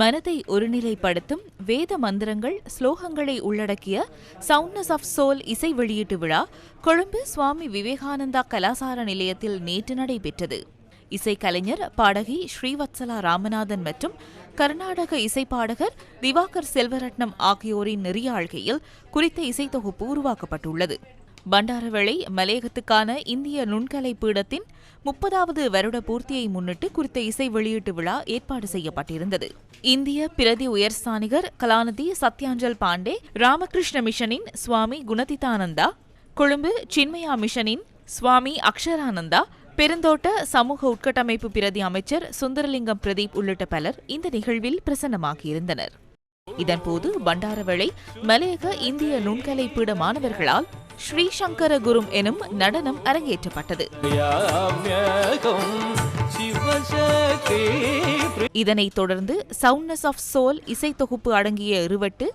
மனதை ஒருநிலைப்படுத்தும் வேத மந்திரங்கள் ஸ்லோகங்களை உள்ளடக்கிய சவுண்ட்னஸ் ஆஃப் சோல் இசை வெளியீட்டு விழா கொழும்பு சுவாமி விவேகானந்தா கலாசார நிலையத்தில் நேற்று நடைபெற்றது. இசைக்கலைஞர் பாடகி ஸ்ரீவத்சலா ராமநாதன் மற்றும் கர்நாடக இசைப்பாடகர் திவாகர் செல்வரட்னம் ஆகியோரின் நெறியாழ்கையில் குறித்த இசைத்தொகுப்பு உருவாக்கப்பட்டுள்ளது. பண்டாரவளை மலையகத்துக்கான இந்திய நுண்கலை பீடத்தின் முப்பதாவது வருட பூர்த்தியை முன்னிட்டு குறித்த இசை வெளியீட்டு விழா ஏற்பாடு செய்யப்பட்டிருந்தது. இந்திய பிரதி உயர்ஸ்தானிகர் கலாநிதி சத்யாஞ்சல் பாண்டே ராமகிருஷ்ண மிஷனின் சுவாமி குணதிதானந்தா கொழும்பு சின்மயா மிஷனின் சுவாமி அக்ஷரானந்தா பெருந்தோட்ட சமூக உட்கட்டமைப்பு பிரதி அமைச்சர் சுந்தரலிங்கம் பிரதீப் உள்ளிட்ட பலர் இந்த நிகழ்வில் பிரசன்னமாகியிருந்தனர். இதன்போது பண்டாரவளை மலையக இந்திய நுண்கலை பீட மாணவர்களால் ஸ்ரீ சங்கர குரும் எனும் நடனம் அரங்கேற்றப்பட்டது. இதனைத் தொடர்ந்து சவுண்ட்னஸ் ஆஃப் சோல் இசை தொகுப்பு அடங்கிய இருவட்டு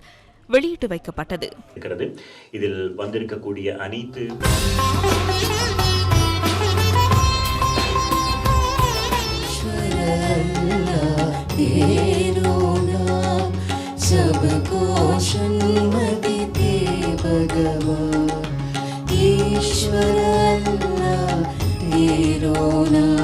வெளியிட்டு வைக்கப்பட்டது. இதில் வந்திருக்கக்கூடிய அனைத்து भगवान ईश्वर अल्लाह तेरो नाम